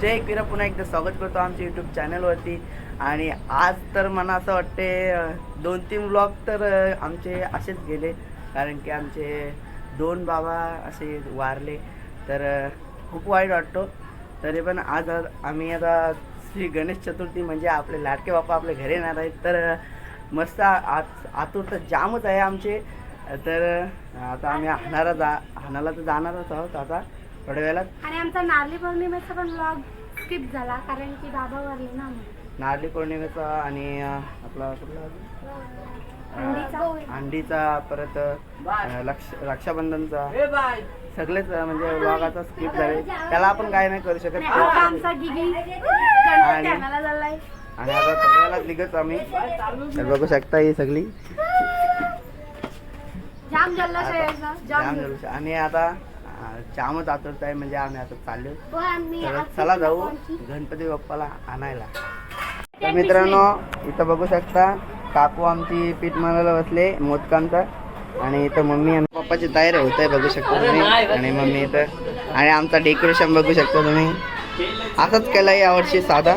जय एकवीरा. पुन्हा एकदा स्वागत करतो आमच्या यूट्यूब चॅनलवरती आणि आज तर मला असं वाटते दोन तीन ब्लॉग तर आमचे असेच गेले. कारण की आमचे दोन बाबा असे वारले. तर खूप वाईट वाटतो. तरी पण आज आम्ही आता श्री गणेश चतुर्थी म्हणजे आपले लाडके बाप्पा आपल्या घरी येणार आहेत. तर मस्त आत आज आतुर तर जामच आहे आमचे. तर आता आम्ही हाणारा जा हाणाला तर जाणारच आहोत आता. थोड्या वेळात आणि आमचा नारळी पौर्णिमेचा पण व्लॉग स्किप झाला कारण की बाबा वारले ना. नारळी पौर्णिमेचा आणि आपला कुठला? अंडीचा. परत लक्ष रक्षाबंधनचा सगळेच म्हणजे व्लॉगाचा स्किप झाले त्याला आपण काय नाही करू शकत आमचा गिगी आणि आता वेळात निघत आम्ही तर बघू शकता ही सगळी जाम जल्लोष आहे याचा, जाम जाम जल्लोष. जल्लोष. आणि आता जामच आतुरता आहे म्हणजे आम्ही आता चाललो तर चला जाऊ गणपती बाप्पाला आणायला. तर मित्रांनो इथं बघू शकता काकू आमची पीठ मळायला बसले मोदकांचा. आणि इथं मम्मी आणि पप्पाची तयारी होत आहे बघू शकता तुम्ही. आणि मम्मी इथं आणि आमचा डेकोरेशन बघू शकता तुम्ही. असंच केलं यावर्षी साधा.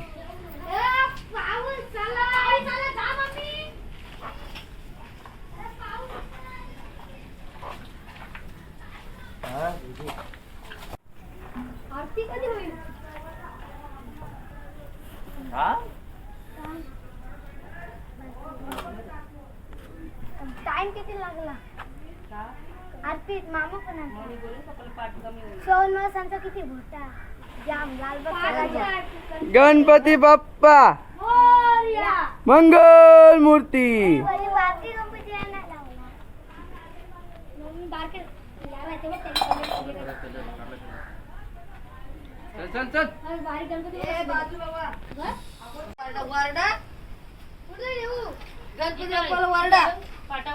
टाइम किती लागला? आरतीत मामा पण किती मोठा जाम लालबाग गणपती बाप्पा! मोरया! मंगल मूर्ती! चल चल बारीक गणपती वारडा येऊ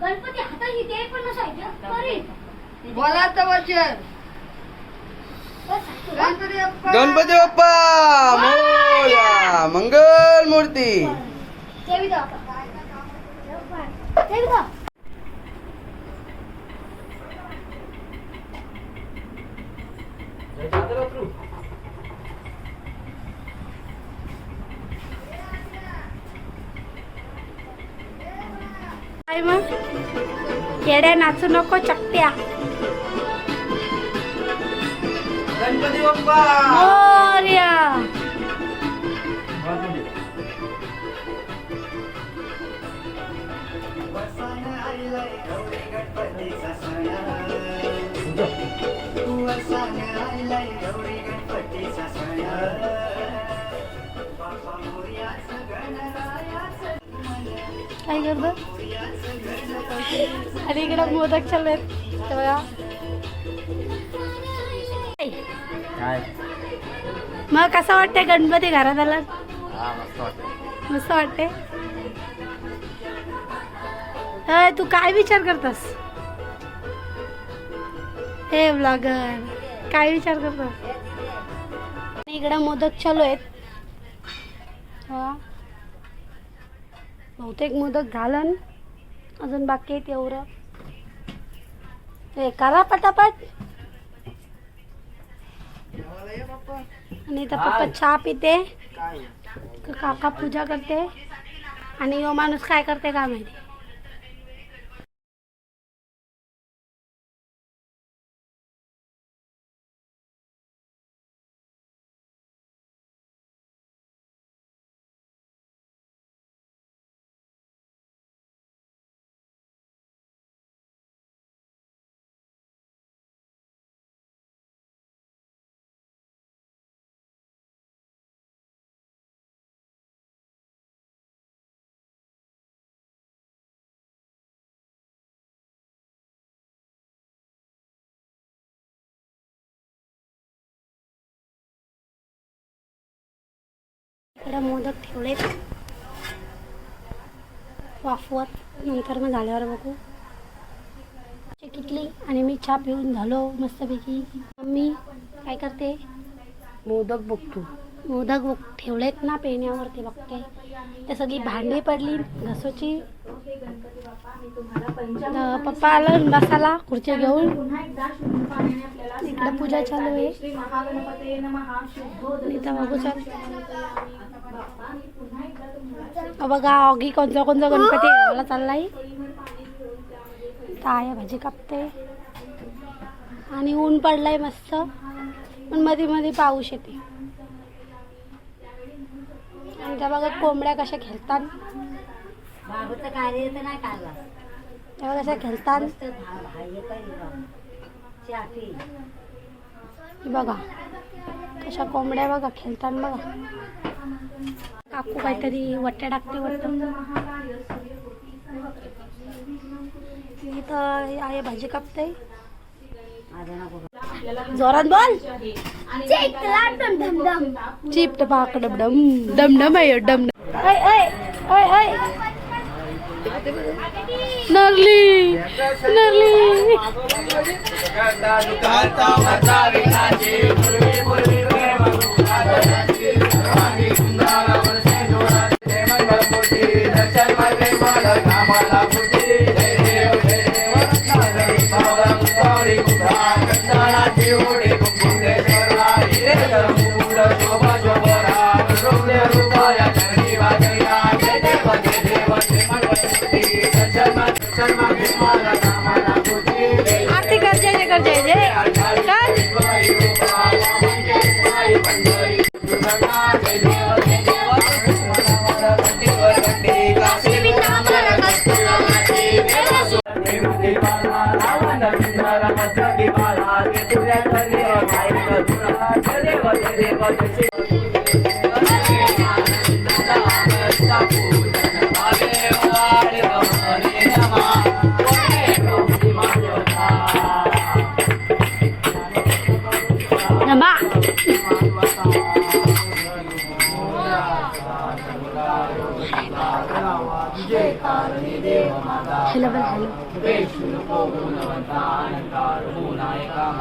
गणपती इथे पण नसायचं. तरी बोला तर वचन. गणपती बाप्पा. गणपती बाप्पा मोर्या मंगल मूर्ती देवी. दा देवी. दा काय मग येड्या नाचू नको चकट्या गणपती बाप्पा! मोरया. काय करतो? आणि इकडे मोदक चालू आहेत ते बघा मग कसं वाटतंय गणपती घरात आला हा मस्त वाटतं तू काय विचार करतस? हे ब्लॉगर काय विचार करतोस? इकडे मोदक चालू आहेत. हा. बहुतेक मोदक झालं अजून बाकी आहेत एवढं हे करा पटापट. आणि इथं पप्पा चहा पिते. काका पूजा करते. आणि यो माणूस काय करते काय माहिती? इकडे मोदक ठेवलेत. वाफवत. नंतर मग झाल्यावर बघू. किटली आणि मी चहा पिऊन झालो मस्तपैकी. मम्मी काय करते? मोदक बघतो. मोदक बघ ठेवलेत ना पेण्यावर ते बघते. ते सगळी भांडी पडली घसोची. पप्पा आलं बसाला खुर्ची घेऊन. इकडे पूजा चालू आहे. इथं बघू चल. बघा ऑगी कोणचा कोणचा गणपती गावाला चाललाय. काय भाजी कापते. आणि ऊन पडलाय मस्त. पण मध्ये मध्ये पाऊस येते. आणि त्या बघा कोंबड्या कशा खेळतात. त्या कशा खेळतात. बघा. कशा कोंबड्या बघा खेळतात बघा. काकू काहीतरी वट्या टाकते वाटतं इथं आहे भाजी कापते जोरात बोल चिपट पाक डमडम डमडम आहे डमडम ऐ नरली नरली Dengan.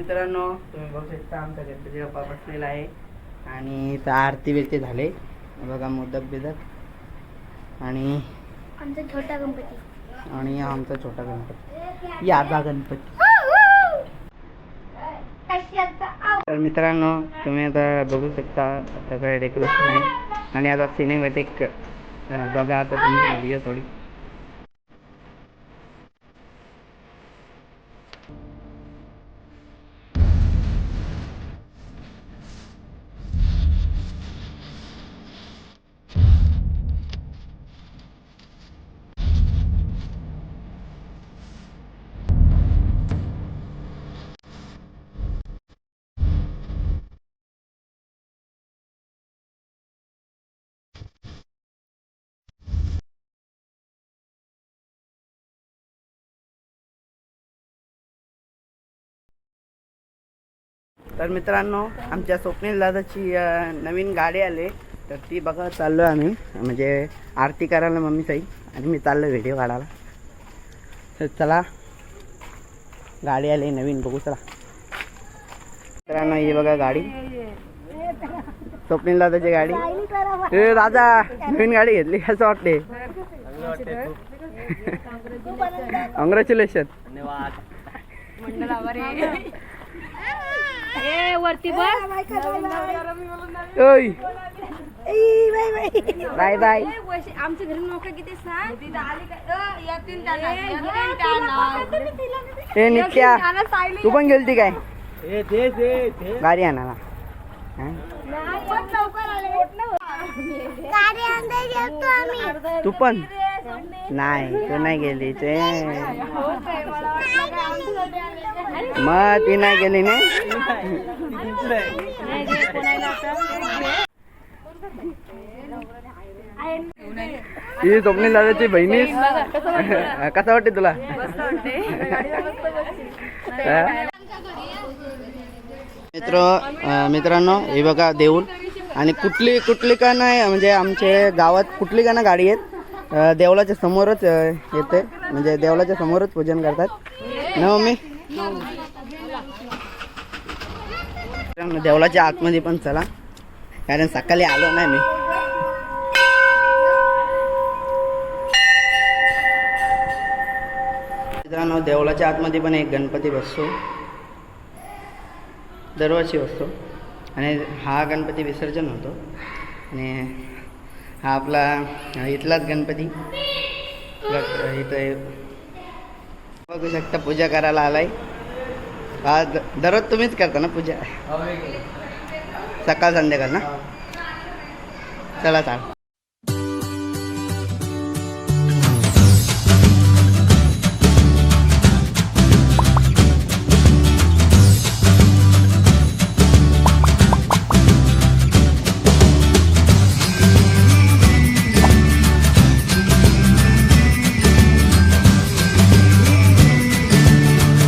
मित्रांनो तुम्ही बघू शकता आमचा गणपती बाप्पा बसलेला आहे. आणि इथं आरती बिरती झाले. बघा मोदक बिदक. आणि आमचा छोटा गणपती. आणि आमचा छोटा गणपती. याचा गणपती. तर मित्रांनो तुम्ही आता बघू शकता सगळं डेकोरेशन आहे. आणि आता सिनेमॅटिक बघा आता तुम्ही थोडी. तर मित्रांनो आमच्या स्वप्नील दादाची नवीन गाडी आली. तर ती बघा चाललो आम्ही. म्हणजे आरती करायला मम्मी साई. आणि मी चाललो व्हिडिओ काढायला. तर चला गाडी आली नवीन बघू चला. मित्रांनो ही बघा गाडी. स्वप्नील दादाची गाडी. ए दादा नवीन गाडी घेतली कसं वाटते कॉंग्रॅच्युलेशन वरती बस. ओय. Bye bye. आमच्या घरी नोकरी किती सांग? ए नित्या तू पण गेलती काय? गाडी आणायला. हा? तू पण. नाही तू नाही गेली ते. मग ती नाही गेली ना? ही स्वप्नील दादाची बहिणी कसं वाटते तुला? मित्र मित्रांनो हे बघा देऊळ आणि कुठली कुठली का नाही म्हणजे आमचे गावात कुठली का ना गाडी आहेत? देवळाच्या समोरच येते. म्हणजे देवळाच्या समोरच पूजन करतात. ना मम्मी? देवळाच्या आतमध्ये पण चला. कारण सकाळी आलो नाही मी. मित्रांनो देवळाच्या आतमध्ये पण एक गणपती बसतो. दरवर्षी बसतो. आणि हा गणपती विसर्जन होतो. आणि हा आपला इथलाच गणपती. इथं. बघू शकता पूजा करायला आलाय. हा दररोज तुम्हीच करता ना पूजा? सकाळ संध्याकाळ ना? चला चाल.